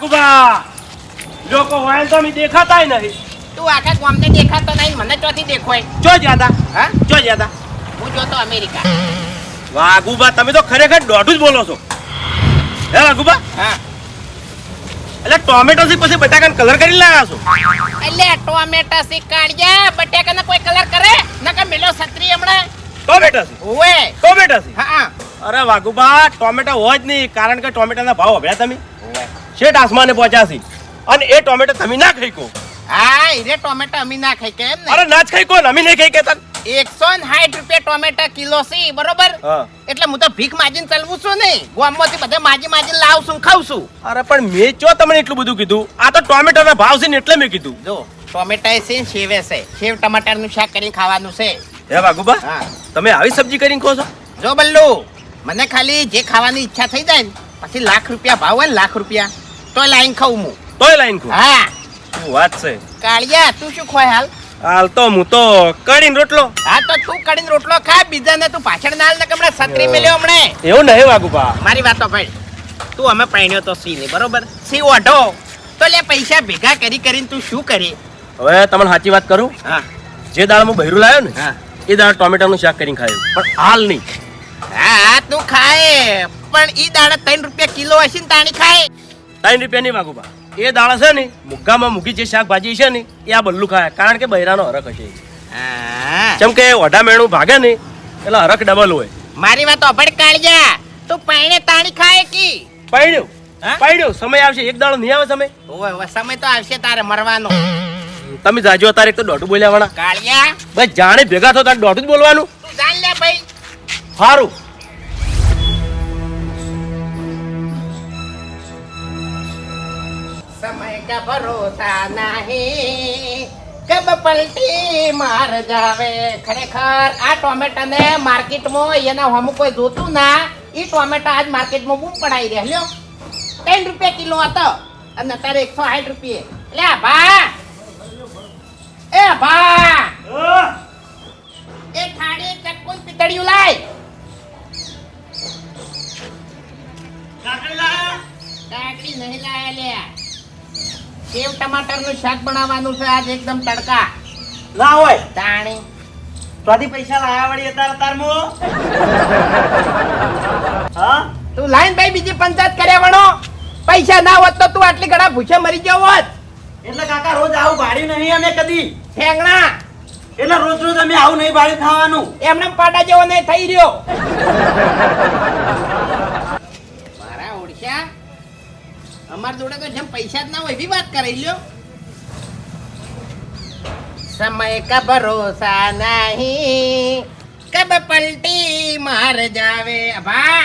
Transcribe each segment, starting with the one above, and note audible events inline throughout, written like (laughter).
વાકુબા લોકો વાયલ તો અમે દેખાતાય નહીં. તું આખા ગામને દેખાતો નહીં મને ચોથી દેખોય. ચો જ્યાતા હા? ચો જ્યાતા હું જોતો અમેરિકા. વાઘુબા તમે તો ખરેખર દોઢું જ બોલો છો. હે વાઘુબા હા. એટલે ટોમેટો થી પછી બટાકાને કલર કરી લાવ્યા છો? એટલે ટોમેટા થી કાઢ્યા બટાકાને કોઈ કલર કરે? નકર મેલો છત્રી હમણાં. ટોમેટો થી ઓએ ટોમેટો થી હા. અરે વાઘુબા ટોમેટો હોય જ નહીં કારણ કે ટોમેટાના ભાવ હભળ્યા તમે. શેઠ આસમાને પહોંચ્યા છે. અને એ ટોમેટો તમે ના ખાઈ કો. હા ઈરે ટોમેટો અમે ના ખાઈ કેમ ને? અરે ના જ ખાઈ કો અમે નહીં ખાઈ કેતા એકસો ને સાઠ રૂપિયા ટોમેટા કિલો છે બરોબર? એટલે હું તો ભીખ માજીને ચલવું છું નહીં ગામમાંથી બધે માજી માજી લાવું છું ખાઉં છું. અરે પણ મેં ચો તમને એટલું બધું કીધું? આ તો ટોમેટોના ભાવ છે ને એટલે મેં કીધું. જો ટોમેટા છે શેવે સેવે છે. સેવ ટમાટરનું શાક કરીને ખાવાનું છે. હે બાગુબા તમે આવી સબ્જી કરીને ખો છો? જો બલ્લુ મને ખાલી જે ખાવાની ઈચ્છા થઈ જાય ને પછી લાખ રૂપિયા ભાવ હોય ને લાખ રૂપિયા તોય લાઈન ખાઉં હું. તોય લાઈન ખાઉં? હા. શું વાત છે? કાળિયા તું શું ખોય હાલ? હાલ તો હું તો કડીન રોટલો. હા તો તું કડીન રોટલો ખા બીજાને તું પાછળ ના હાલ ને કમણે હમણાં મેલ્યો હમણે. એવું નહીં વાઘુબા મારી વાતો ભાઈ તું અમે પહેણ્યો તો સી નહીં બરોબર? સી ઓઢો. તો લે પૈસા ભેગા કરી કરીને તું શું કરી? હવે તમને સાચી વાત કરું? હા. જે દાળ હું બહેરું લાવ્યો ને હા. એ દાળ ટોમેટાનું શાક કરીને ખાયું. પણ હાલ નહીં. હા તું ખાય. પણ ઈ દાડા ત્રણ રૂપિયા કિલો હશે ને તાણી ખાય. ત્રણ રૂપિયા નહીં વાઘુબા એ દાળ છે ને મુગ્ગામાં મૂકી જે શાકભાજી છે ને એ આ બલ્લું ખાય. કારણ કે બૈરાનો હરખ હશે. જેમ કે ઓઢા મેણું ભાગે ને એટલે હરખ ડબલ હોય. મારી વાત અભડ કાઢ્યા તું પહેણે તાણી ખાય કી? પાડ્યો હા? સમય આવશે. એક દાડો નહીં આવે સમય? ઓય સમય તો આવશે તારે મરવાનો. તમે જાજો તારે એક તો દોઢું બોલ્યા વાળા. કાળિયા. બસ જાણે ભેગા થો તારે દોઢું જ બોલવાનું. તું જાણ લે. સારું સમય કા ભરોસા નહીં. કબ પલટી માર જાવે? ખરેખર આ ટોમેટા ને માર્કેટમાં એના હમ કોઈ જોતું ના. એ ટોમેટા આજ માર્કેટમાં બૂમ પડાવી રહ્યા. લ્યો. ત્રણ રૂપિયા કિલો હતો. અને અત્યારે એકસો સાઠ રૂપિયે. લે ભા. એ ભા. એ થાળી ચક્કુ પિતળિયું લાય. કાકડી નહીં લાયા સેવ ટમાટરનું શાક બનાવવાનું છે આજ એકદમ તડકા. ના હોય. તાણી. તોથી પૈસા લાયા વળી અતાર અતાર મો હા? તું લાઈન ભાઈ બીજી પંચાયત કર્યા વણો. પૈસા ના હોત તો તું આટલી ઘણા ભૂસે મરી ગયો હોત. એટલે કાકા રોજ આવું ભાડ્યું નહીં અમે કદી. ઠેંગણા. એટલે રોજ રોજ અમે આવું નહીં ભાડી ખાવાનું. એમને પાડા જેવો નહીં થઈ રહ્યો. (laughs) અમાર જોડે તો જેમ પૈસા જ ના હોય એવી વાત કરી લ્યો. સમય કા ભરોસા નહીં. કબ પલટી માર જાવે. ભા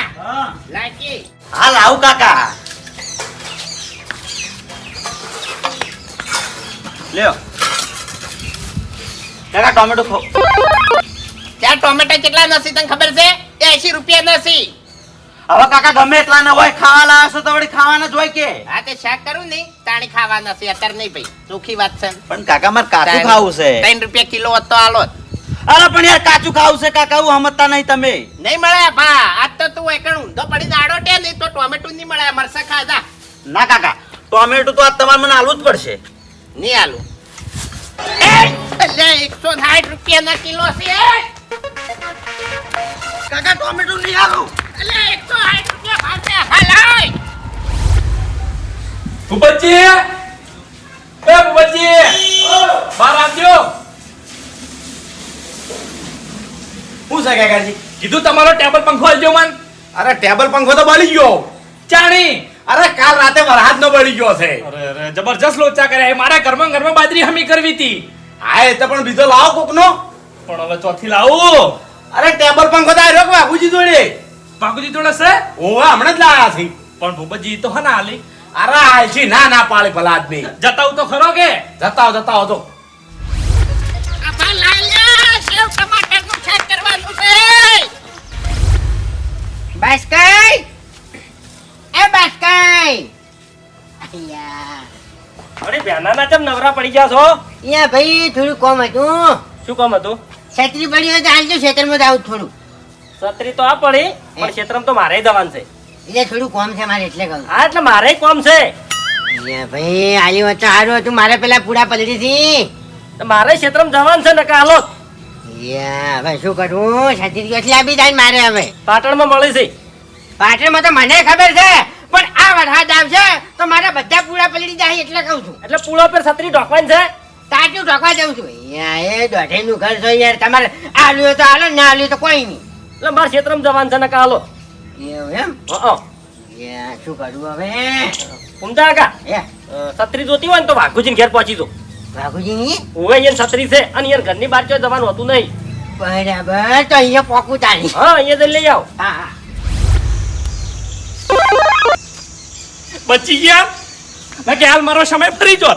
લાકી હાલ આવ કાકા. લ્યો. કાકા ટોમેટો ખો ત્યાં ટોમેટા કેટલા નથી તને ખબર છે? એસી રૂપિયા નથી હવે કાકા ગમે એટલા ના હોય ખાવા લાવે છો તો વળી ખાવાના જ હોય કે. હા તે શાક કરું ને તાણી ખાવા નથી અત્યારે નહીં ભાઈ ચોખ્ખી વાત છે. પણ કાકા મારે કાચું ખાવું છે. ત્રણ રૂપિયા કિલો હતો આલો અરે પણ યાર કાચું ખાવું છે કાકા હું સમજતા નહીં તમે. નહીં મળે ભા આજ તો તું એકણ. ઊંધો પડી દાડો ટે નહીં તો ટોમેટો નહીં મળે મરસા ખાધા ના કાકા ટોમેટો તો આજ તમારે મને આલવું જ પડશે. નહીં આલું. એકસો સાઠ રૂપિયા ના કિલો છે કાકા ટોમેટો નહીં આલું. ભૂપતજી! એ ભૂપતજી! બહાર આવજો. શું છે કાકાજી? કીધું તમારો ટેબલ પંખો આલજો મન. અરે ટેબલ પંખો તો બળી ગયો. ચાણી! અરે કાલ રાતે વરસાદ નો બળી ગયો છે. અરે અરે જબરજસ્ત લોચા કર્યા. એ મારા ઘરમાં ઘરમાં બાજરી હમી કરવી હતી. હા એ તો પણ બીજો લાવો કોકનો. પણ હવે ચોથી લાવો. અરે ટેબલ પંખો તો આવ્યો કે બાપુજી જોડે? બાપુજી જોડે છે? ઓવા હમણાં જ લાયા છે. પણ ભૂપતજી તો હના આલી. અરે આલજી ના ના પાડે ભલા આદમી જતાવ તો ખરો કે? જતાવ જતાવ તો બાસ્કાઈ એ બાસ્કાઈ અહીંયા. અરે બેનાના ચમ નવરા પડી ગયા છો? અહીંયા ભાઈ થોડું કોમ હતું. શું કોમ હતું? છત્રી પડી હોય તો હાલજો ખેતરમાં જ આવું થોડું. છત્રી તો આ પડી પણ ક્ષેત્રમ તો મારે દવાન છે. એટલે થોડું કોમ છે મારે એટલે કહું. હા એટલે મારે કોમ છે. ભાઈ આલી વચ્ચે હારું હતું મારે પેલા પૂરા પલટી થી તો મારે ક્ષેત્રમ જવાનું છે ને કાલો. હવે શું કરું? છત્રી કેટલી આપી જાય મારે હવે. પાટણમાં મળી છે. પાટણમાં તો મને ખબર છે પણ આ વરસાદ આવશે તો મારા બધા પૂરા પલટી જાય એટલે કહું છું. એટલે પૂળો પર છત્રી ઢોકવાની છે? તાજું ઢોકવા જાઉં છું? એ દોઢેનું ઘર છો યાર તમારે આલ્યું તો હાલો ના આલ્યું તો કોઈ નહીં. એટલે મારે ક્ષેત્રમાં જવાનું છે ને કાલો એવું એમ? હં શું કરું હવે? ઉમદા કા છત્રી જોતી હોય ને તો વાઘુજીને ઘેર પહોંચી જો ની ઓવે અહીંયા છત્રી છે અને અહીંયા ઘરની બહાર ક્યાં જવાનું હતું નહીં. બરાબર તો અહીંયા પોકું તાણી હા અહીંયા જઈ લઈ આવો. હા બચી ગયા? બાકી કે હાલ મારો સમય ફરી જો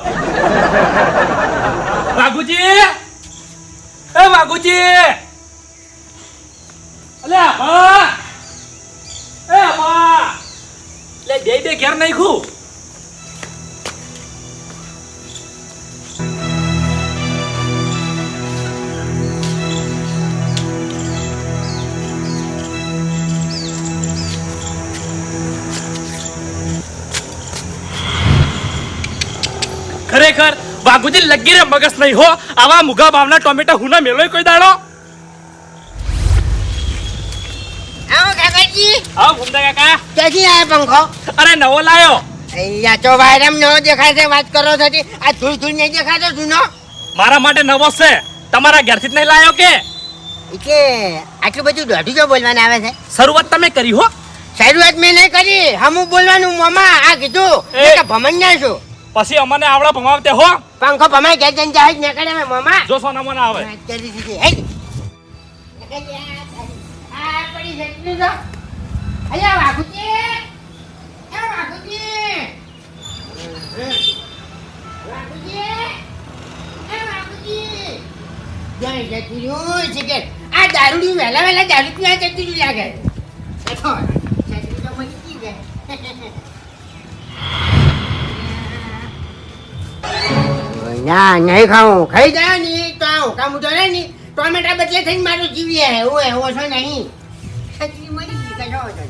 વાઘુજી! એ વાઘુજી! અલે આભા! એ આભા! લે બે બે ઘેર નાખ્યું. ખરેખર વાઘુજી લગી રે મગસ નહીં હો. આવા મુગા બાવના ટોમેટા હુના મેલોય કોઈ દાડો. આવ ભૂમતા કાકા. ક્યાંથી આયા પંખો? અરે નવો લાયો. અહીંયા તો વાયરમ નો દેખાય છે વાત કરો છતી આ ધૂળ ધૂળ નહીં દેખાતો જૂનો મારા માટે નવો છે. તમારા ઘરથી જ નહીં લાયો કે? એટલે આટલું બધું દોઢી જો બોલવાનું આવે છે? શરૂઆત તમે કરી હો. શરૂઆત મેં નહીં કરી હમું બોલવાનું મમા આ કીધું. એ. નહીં તો છું. પછી અમને આવડા ભમાવતે હો. પંખો ભમાઈ ગયા જઈને જાય જ નીકળે અમે મોમાં. જો સોના મને આવે. આ પડી છે, એટલું જો. અહીંયા વાઘુજી. એ વાઘુજી. વાઘુજી. એ વાઘુજી. જય જતી રહ્યું છે કે આ દારૂડી વહેલા વહેલા દારૂ પીવા જતી રહ્યું લાગે તો મળી ગઈ. ના નહીં ખાઉં ખાઈ જાય ને તો આ હુકા મુતો રહે ને ટોમેટા બદલે થઈને મારું જીવીએ એવું એવો છો નહીં છત્રી મરી ગઈ કશો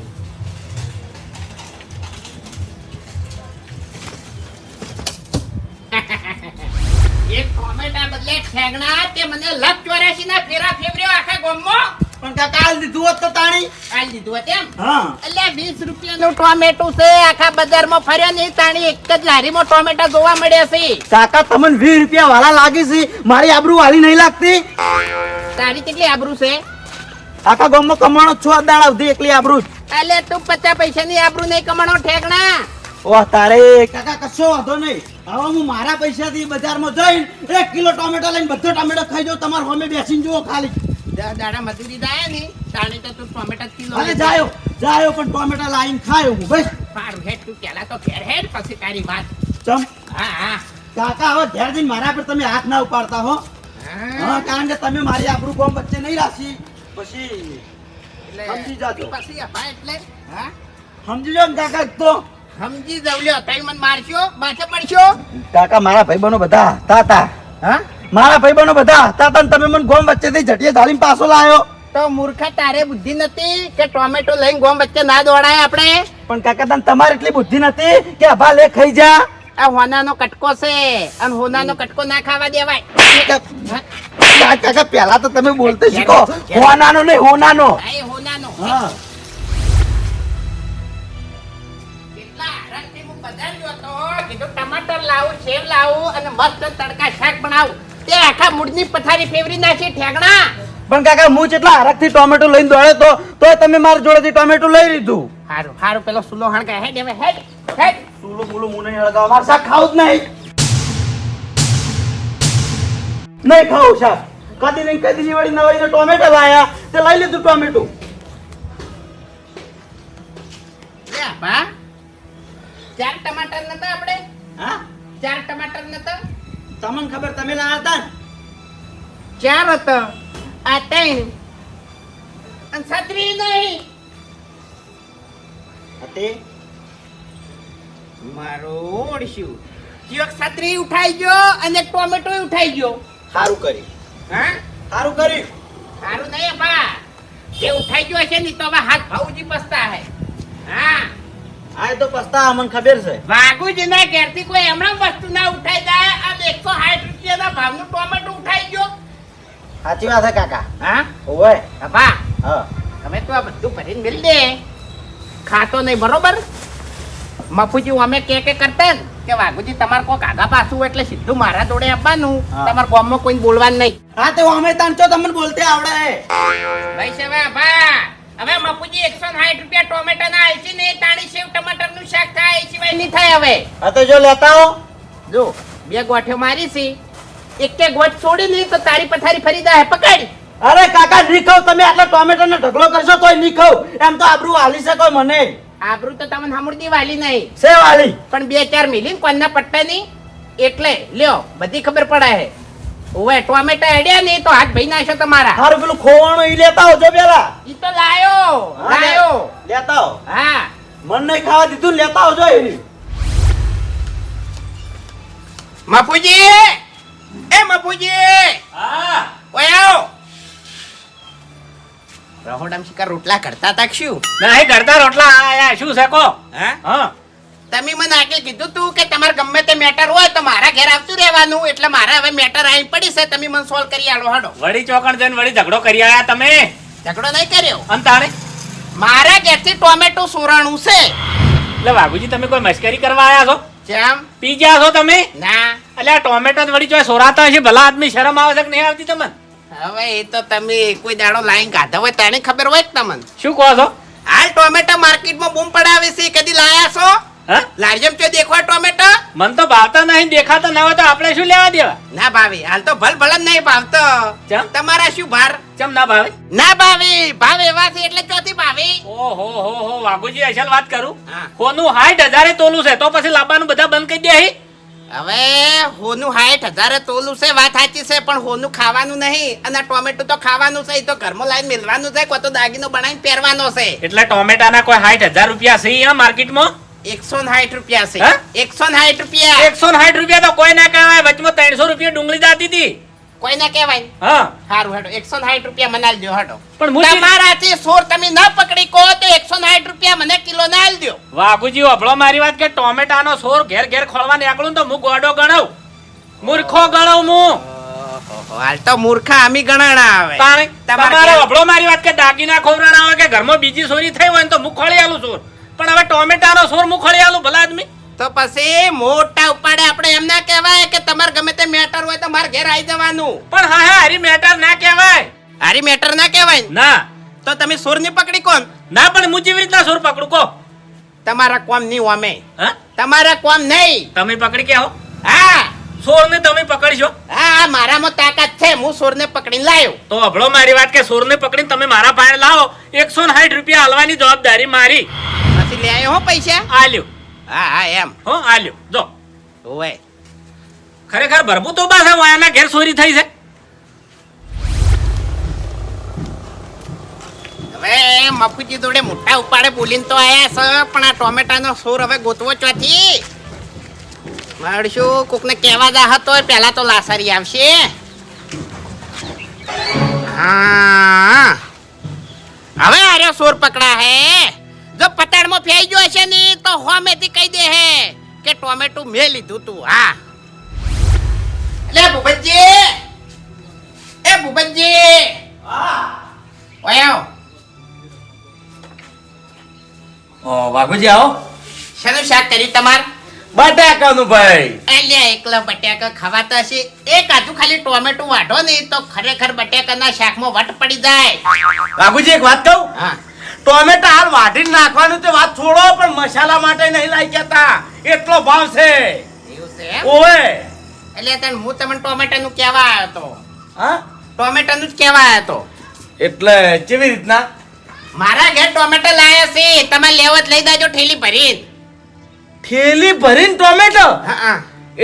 એક ટોમેટા બદલે ઠેંગણા તે મને લપ ચોર્યાસી ના ફેરા ફેવર્યો આખા ગામમાં. પણ કાકા હાલ દીધું હોત તો તાણી. આલ દીધું હતું એમ? હા. એટલે વીસ રૂપિયાનું ટોમેટું છે આખા બજારમાં ફર્યા નહીં તાણી. એક જ લારીમાં ટોમેટા જોવા મળ્યા છે. કાકા તમને વીસ રૂપિયા વાળા લાગી છે. મારી આબરૂ વાળી નહીં લાગતી. તારી કેટલી આબરૂ છે? આખા ગામમાં કમાણો છો દાડા સુધી એકલી આબરૂ એટલે તું પચાસ પૈસાની આબરૂ નહીં કમાણો ઠેકણા ઓહ તારે. કાકા કશો વાંધો નહીં. હવે હું મારા પૈસાથી બજારમાં જઈને એક કિલો ટોમેટો લઈને બધો ટોમેટો ખાઈ જાઉં તમારે હોમે બેસીને જુઓ ખાલી. દાડા મજૂરી જાય ને તાણી તો તું ટોમેટા કિલો અરે જાયો જાયો. પણ ટોમેટા લાવીને ખાયો હું બસ સારું હેડ તું પેલા તો ઘેર હેડ પછી તારી વાત. ચમ. હા હા. કાકા હવે ઘેર જઈને મારા પર તમે હાથ ના ઉપાડતા હો. હા. કારણ કે તમે મારી આબરૂ કોમ વચ્ચે નહીં રાખી. પછી એટલે સમજી જાજો. પછી અપા એટલે હા? સમજી જાઓ કાકા તો સમજી જાવ. તઈ મને મારશો માથે પડશો? કાકા મારા ભાઈબંધો બધા હતા હા? મારા ભાઈબંધો બધા હતા તમે મને ગોમ વચ્ચેથી ઝટીએ ધાડીને પાછો લાયો. તો મૂર્ખા તારે બુદ્ધિ નથી કે ટોમેટો લઈને ગોમ વચ્ચે ના દોડાય આપણે? પણ કાકા તને તમારે એટલી બુદ્ધિ નથી કે અભા લે ખાઈ જા. આ હોનાનો કટકો છે અને હોનાનો કટકો ના ખાવા દેવાય. કાકા પેલા તો તમે બોલતે શીખો. હોનાનો નહીં હોનાનો. હોનાનો. હા. કીધું ટમાટર લાવું સેવ લાવું અને મસ્ત તડકા શાક બનાવું. તે આખા મૂળની પથારી ફેવરી નાખી ઠેકણા પણ કાકા હું જેટલા હરખથી ટોમેટો લઈને દોડ્યો તો તો તમે મારા જોડેથી ટોમેટો લઈ લીધું. હારું હારું પેલો સુલો હણકા હેડ હવે હેડ હેડ. સુલો મુલું નહીં હળગાવ. માર શાક ખાવું જ નહીં. નહીં ખાવું શાક. કદી નહીં કદી વળી નવાઈને ટોમેટો લાયા. તે લઈ લીધું ટોમેટો. લે બા. ચાર ટમાટર નતા આપણે? હા? ચાર ટમાટર નતા? તમને ખબર તમે લાયા હતા ને? ચાર હતો. આ ત્રણ. અને છત્રી નહીં. હતે? મારો ઓળશ્યું. જીવક છત્રી ઉઠાઈ ગયો અને ટોમેટો ઉઠાઈ ગયો. સારું કરી હા? સારું કરી સારું નહીં બા. જે ઉઠાઈ ગયો છે ને તો હવે હાથ ભાવજી પસતા હે હા. આ તો પસ્તા અમને ખબર છે. વાઘુજીના ઘેરથી કોઈ હમણાં વસ્તુ ના ઉઠાઈ જાય? આ એકસો સાઠ રૂપિયાના ભાવનું ટોમેટો ઉઠાઈ ગયો. સાચી વાત છે કાકા. હા? ઓય બાપા હા. તમે તો આ બધું ભરીને મિલ દે. ખાતો નહીં બરોબર? મફુજી અમે કે કે કરતા કે વાઘુજી તમારે કોઈ કાગા પાછું એટલે સીધું મારા જોડે આપવાનું. તમારે ગામમાં કોઈ બોલવાનું નહીં. હા તો અમે તાન છો તમને બોલતે આવડે. ભાઈ સેવા ભા હવે મફુજી એકસો સાઠ રૂપિયા ટોમેટો ના આવી છે ને તાણી સેવ ટમાટરનું શાક થાય એ સિવાય નહીં થાય હવે. હા તો જો લેતા હો. જો બે ગોઠિયો મારી છે. એક ગોઠ છોડી નહીં તો તારી પથારી ફરી જાય પકડ. અરે કાકા નહીં તમે આટલો ટોમેટો નો ઢગલો કરશો તોય નહીં ખાવ એમ તો આબરૂ હાલી શકો મને. આબરૂ તો તમને સાંભળતી વાલી નહીં. સે વાલી? પણ બે ચાર મિલી કોનના પટ્ટા નહીં. એટલે લ્યો બધી ખબર પડે હે. ઓવે ટોમેટા એડ્યા નહીં તો હાથ ભઈ નાખ્યો તમારા. હારું પેલું ખોવાણો ઈ લેતા આવજો પેલા. ઈ તો લાયો લાયો. લેતા આવ. હા. મન નહીં ખાવા દીધું લેતા આવજો એની. મફુજી! એ માપુજી હા. ઓય આવો. રહોડામ શિકાર રોટલા કરતા તા શું? શું એ કરતા રોટલા આયા. શું છે કો? હા? હા. તમે મને આગળ કીધું તું કે તમારે ગમે તે મેટર હોય તો મારા ઘેર આવતું રહેવાનું. એટલે મારે હવે મેટર આવી પડી છે. તમે મને સોલ્વ કરી આલો. હાડો વળી ચોકણ જઈને વળી ઝઘડો કરી આયા તમે? ઝઘડો નહીં કર્યો. અને તારે મારા ઘેરથી ટોમેટો સોરાણું છે. એટલે બાબુજી તમે કોઈ મશ્કરી કરવા આયા છો? જેમ? પી ગયા છો તમે? ના. એટલે આ ટોમેટો વળી ચોય સોરાતા હશે ભલા આદમી શરમ આવે છે કે નહીં આવતી તમને? હવે એ તો તમે કોઈ દાડો લાઈન કાઢો હોય તાણે ખબર હોય તમને. શું કહો છો? હાલ ટોમેટો માર્કેટમાં બૂમ પડાવે છે. કદી લાયા છો? હા? લારીયમ ચો દેખવા ટોમેટો? મન તો ભાવતા નહીં દેખાતો ના હોય તો આપણે શું લેવા દેવા? ના ભાવી હાલ તો ભલ ભલ જ નહીં ભાવતો. ચમ? તમારા શું ભાર? ચમ ના ભાવે? ના ભાવી ભાવ એવા છે એટલે ચોથી ભાવી. ઓહો હો હો વાઘુજી અસલ વાત કરું. કોનું હાઈટ હજારે તોલું છે તો પછી લાવવાનું બધા બંધ કરી દે હવે હોનું હાઈટ હજારે તોલું છે વાત સાચી છે પણ હોનું ખાવાનું નહીં. અને ટોમેટો તો ખાવાનું છે એ તો ઘરમાં લાઈન મેલવાનું છે કોઈ તો દાગીનો બનાવીને પહેરવાનો છે. એટલે ટોમેટાના કોઈ હાઈટ હજાર રૂપિયા છે માર્કેટમાં? એકસો સાઠ રૂપિયા છે. એકસો સાઠ રૂપિયા. એકસો સાઠ રૂપિયા તો કોઈ ના કહેવાય? વચમાં ત્રણસો રૂપિયા ડુંગળી જાતી હતી. કોઈ ના કહેવાય? હા. સારું હેડો એકસો સાઠ રૂપિયા મને આલજો હેડો પણ તમારાથી સોર તમે ના પકડી કો તો એકસો સાઠ રૂપિયા મને કિલો ના આલજો વાઘુજી અભળો મારી વાત કે ટોમેટાનો સોર ઘેર ઘેર ખોળવા નીકળું તો હું ગોડો ગણવ. મૂર્ખો ગણવ હું. હાલ તો મૂર્ખા આમી ગણાણા આવે. તમારો અભળો મારી વાત કે દાગીના ખોવરાના હોય કે ઘરમાં બીજી સોરી થઈ હોય ને તો હું ખોળી આલું સોર પણ હવે ટોમેટાનો સોર હું ખોળી આલું ભલા આદમી? તો પછી મોટા ઉપાડે આપણે એમ ના કહેવાય કે તમારે ગમે તે મેટર હોય તો મારે ઘેર આવી જવાનું. પણ હા હા હરી મેટર ના કહેવાય. હારી મેટર ના કહેવાય ના? તો તમે સોરની પકડી કોણ? ના પણ હું જેવી રીતના સોર પકડું કહો. તમારા કોમ નહીં અમે હા? તમારા કોમ નહીં. તમે પકડી કે હો હા. સોર ને તમે પકડશો? હા મારામાં તાકાત છે હું સોરને પકડીને લાયો. તો અભળો મારી વાત કે સોર ને પકડીને તમે મારા પાસે લાવો. એકસો ને સાઠ રૂપિયા હાલવાની જવાબદારી મારી. પછી લે આવ્યો હો પૈસા? આલ્યો. હા હા એમ. હો આલ્યો. જો. ઓય. ખરેખર ભરપૂર તો બસ વાયાના ઘેર ચોરી થઈ છે. હવે મફુજી જોડે મોટા ઉપાડે બોલીને તો આયા છે પણ આ ટોમેટાનો સોર હવે ગોતવો ચોથી મળશું કોકને કહેવા જા હતો પહેલા તો લાસારી આવશે. હા. તો તે કહી દે હે કે ટોમેટો મેં લીધું તું હા. લે ભૂપતજી. એ ભૂપતજી. ઓયો ઓ વાઘુજી આવો. શેનું શાક કર્યું તમાર? બટાકાનું ભાઈ. અલ્યા એકલા બટાકા ખવાતા છે. એક આજુ ખાલી ટોમેટો વાઢો ને તો ખરેખર બટાકાના શાકમાં વટ પડી જાય. વાઘુજી એક વાત કહું? હા. ટોમેટા હાલ વાઢી નાખવાનું તે વાત છોડો પણ મસાલા માટે નહીં લાઈ કેતા એટલો ભાવ છે? ઓએ એટલે તને હું તમને ટોમેટાનું કહેવા આવ્યો તો? હા? ટોમેટાનું જ કહેવા આવ્યો તો? એટલે કેવી રીતના? મારા ઘેર ટોમેટો લાયા છે. તમે લેવો જ લઈ દેજો ઠેલી ભરીને. થેલી ભરીને ટોમેટો? હા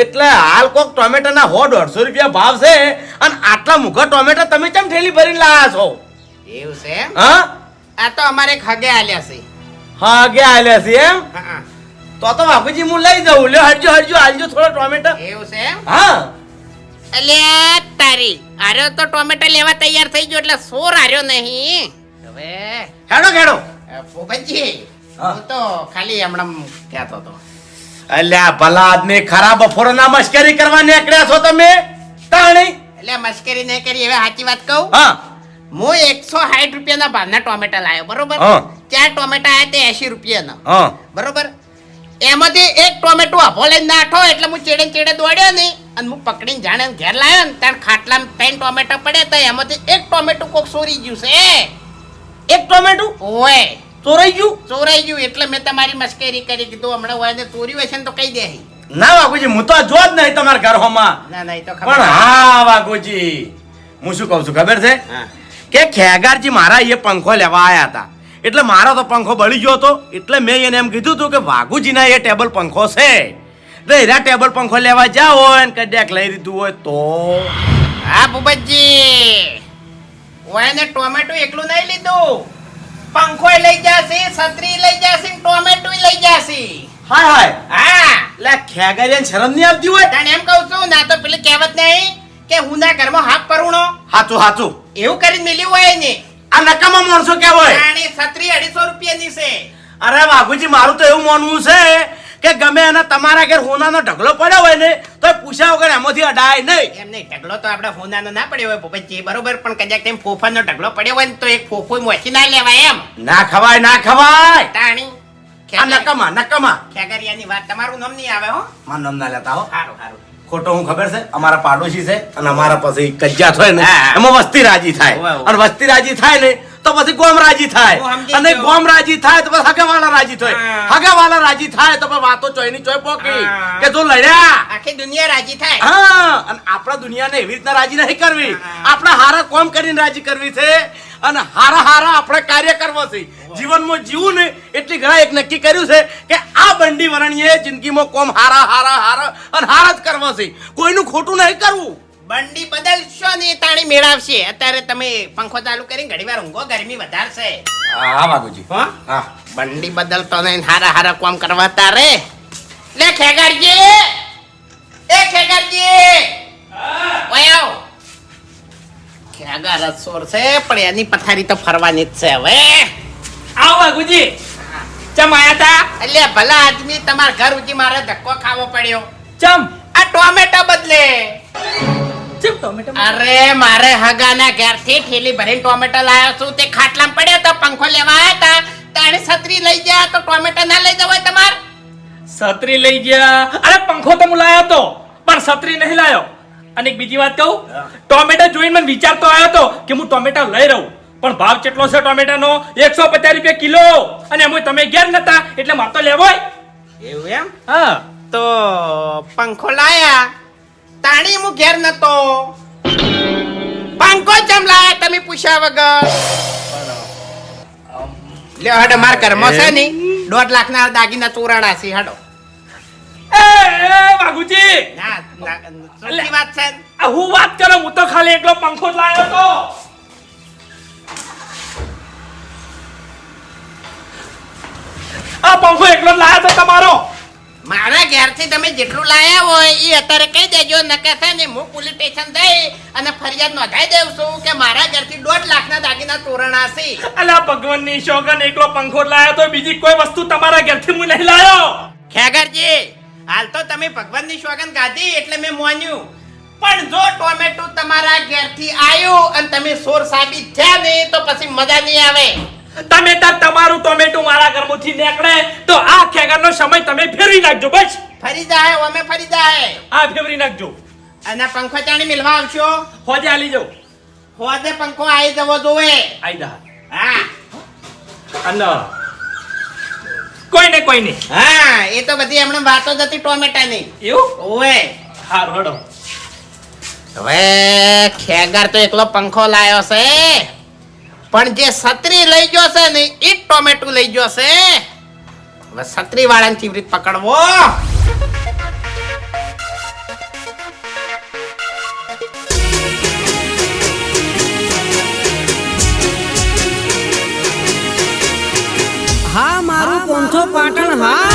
એટલે હાલ કોક ટોમેટાના હો દોઢસો રૂપિયા ભાવ છે. અને આટલા મુખા ટોમેટા તમે કેમ થેલી ભરીને લાયા છો? એવું છે હા? આ તો અમારે ખગે આલ્યા છે. હા કે આલ્યા છે એમ? હા. તો તો બાપુજી હું લઈ જાઉં. લ્યો હરજો હરજો આલજો થોડો ટોમેટો. એવું છે એમ? હા. એટલે તારી આર્યો તો ટોમેટો લેવા તૈયાર થઈ ગયો એટલે સોર આર્યો નહીં. હવે હેડો હેડો. ભૂપતજી હું. તો ખાલી હમણાં કહેતો હતો. અલ્યા ભલા આદમી ખરાબ બપોરના મશ્કરી કરવા નીકળ્યા છો તમે? તાણી. એટલે મશ્કરી નહીં કરી હવે સાચી વાત કહું? હા. હું એકસો સાઠ રૂપિયાના ભાવના ટોમેટા લાવ્યો બરોબર? ચાર ટોમેટા આવ્યા તે એસી રૂપિયાના. બરોબર? એમાંથી એક ટોમેટો અભો લઈને નાઠો એટલે હું ચેડે ચેડે દોડ્યો ને અને હું પકડીને જાણે ઘેર લાવ્યો ને ત્યાં ખાટલામાં ત્રણ ટોમેટા પડ્યા હતા એમાંથી એક ટોમેટો કોક ચોરી ગયું છે. એક ટોમેટું? ઓય. ચોરાઈ ગયું? ચોરાઈ ગયું એટલે મેં તમારી મશ્કરી કરી કીધું હમણાં હોય ને ચોરી હોય છે ને તો કહી દે ના વાઘુજી હું તો જો જ નહીં તમારા ઘર ના ના નહીં તો પણ હા વાઘુજી હું શું કહું છું ખબર છે? હા. કે ખેગારજી મારા એ પંખો લેવા આવ્યા હતા. એટલે મારો તો પંખો બળી ગયો હતો. એટલે મેં એને એમ કીધું હતું કે વાઘુજીના એ ટેબલ પંખો છે. એટલે એના ટેબલ પંખો લેવા જાઓ હોય ને કદાચ લઈ લીધું હોય તો. હા ભૂપતજી. ઓયને ટોમેટો એકલું નહીં લીધું. પંખો લઈ જાશે છત્રી લઈ જાશે ટોમેટો ટોમેટોય લઈ જાશે. હાય હાય. હા. એટલે ખેગારિયાને શરમ નહીં આવતી હોય? તને એમ કહું છું ના તો પેલી કહેવત નહીં કે હું ના ઘરમાં હાફ પરુણો. હાચું હાચું. એવું કરીને મિલ્યું હોય ને આ નકામા માણસો કેવાય રાણી છત્રી અઢીસો રૂપિયાની છે. અરે બાબુજી મારું તો એવું માનવું છે કે ગમે એના તમારા ઘેર હોનાનો ઢગલો પડ્યો હોય ને તો પૂછ્યા વગર એમાંથી અડાય નહીં. એમ નહીં ઢગલો તો આપણે હોનાનો ના પડ્યો હોય જે બરોબર પણ કદાચ તેમ ફોફાનો ઢગલો પડ્યો હોય ને તો એક ફોફો મોચી ના લેવાય એમ. ના ખવાય ના ખવાય. તાણી આ નકામા નકામા. ખેગરિયાની વાત તમારું નામ નહીં આવે હો. મારું નામ ના લેતા હો. સારું સારું ખોટો હું ખબર છે અમારા પાડોશી છે અને અમારા પાસે કજ્જા થાય ને. એમાં વસ્તી રાજી થાય. અને વસ્તી રાજી થાય ને તો પછી ગોમ રાજી થાય. અને ગોમ રાજી થાય તો પછી હગાવાળા રાજી થાય. હગાવાળા રાજી થાય તો વાતો વાતો ચોયની ચોય પોકી. કે તું લડ્યા. આખી દુનિયા રાજી થાય. હા અને આપણા દુનિયાને એવી રીતના રાજી નહીં કરવી. આપણે હારા કોમ કરીને રાજી કરવી છે. અને હારા હારા આપણે કાર્ય કરવા છે. જીવનમાં જીવું ને એટલી ઘણા એક નક્કી કર્યું છે કે આ બંડી વરણીએ જિંદગીમાં કોમ હારા હારા હારા અને હારા જ કરવા છે. કોઈનું ખોટું નહીં કરવું. બંડી બદલશો ને તાણી મેળવશે. અત્યારે તમે પંખો ચાલુ કરીને ઘણી વાર ઊંઘો ગરમી વધારશે. હા બાબુજી. હો? હા. બંડી બદલતો ને હારા હારા કામ કરવા તારે. લે ખેગારજી એ ખેગારજી ઓય આવ. ખેગાર સોર છે પણ એની પથારી તો ફરવાની જ છે હવે. આવો બાબુજી. ચમ આયા તા? એટલે ભલા આદમી તમારા ઘર ઉજી મારે ધક્કો ખાવો પડ્યો. ચમ. આ ટોમેટો બદલે. ચમ ટોમેટો અરે મારે હગાના ઘેરથી થેલી ભરીને ટોમેટો લાવ્યો છું. તે ખાટલામાં પડ્યો તો પંખો લેવા આવ્યા હતા તાણે છત્રી લઈ ગયા તો ટોમેટો ના લઈ જવાય તમાર? છત્રી લઈ ગયા. અરે પંખો તો હું લાયો તો પણ છત્રી નહીં લાયો. અને એક બીજી વાત કહું ટોમેટા જોઈને મને વિચાર તો આવ્યો હતો કે હું ટોમેટા લઈ રહું. પણ ભાવ કેટલો છે ટોમેટાનો? એકસો પચાસ રૂપિયા કિલો. અને એમાં તમે ઘેર નતા એટલે મારે તો લેવોય એવું એમ? હા. તો પંખો લાયા. તાણી હું ઘેર નતો. પંખો ચમ લાયા તમે પૂછ્યા વગર. લે હડો માર ઘરમાં છે નહીં. દોઢ લાખ ના દાગીના ચોરાણા છે હડો. એ એ, વાઘુજી! ના ના, વાત છે. હું વાત કરો? હું તો ખાલી એકલો પંખો જ લાયો તો. આ પંખો એકલો જ લાયો તો તમારો. મારા ઘેરથી તમે જેટલું લાયા હોય એ અત્યારે કહી દેજો નકે છે ને હું પોલીસ સ્ટેશન જઈ અને ફરિયાદ નોંધાઈ દઉં છું કે મારા ઘરથી દોઢ લાખના દાગીના તોરણા છે. અલા ભગવાનની શોગન એકલો પંખો લાયો તો બીજી કોઈ વસ્તુ તમારા ઘરથી હું નહીં લાયો? ખેગરજી હાલ તો તમે ભગવાનની શોગન ગાધી એટલે મેં માન્યું. પણ જો ટોમેટો તમારા ઘેરથી આવ્યું અને તમે સોર સાબિત થયા ને તો પછી મજા નહીં આવે. તમે તાર તમારું ટોમેટો મારા ઘરમાંથી નીકળે તો આ ખેગરનો સમય તમે ફેરવી નાખજો બસ. ફરી જાય અમે ફરી જાય. આ ફેરવી નાખજો. અને પંખો ચાણી મિલવા આવશો? હોજે આલી જાઉં હોજે પંખો આવી જવો જોવે. આઈ જા. હા. અને કોઈ ને કોઈ નહીં હા એ તો બધી એમણે વાતો જ હતી ટોમેટાની. એવું? ઓવે. હા હડો. હવે ખેગર તો એકલો પંખો લાયો છે. પણ જે સત્રી લઈ ગયો છે ને એ જ ટોમેટું લઈ ગયો છે. હવે છત્રી વાળાને કેવી રીતે પકડવો. હા, મારું કોંથો પાટણ, હા.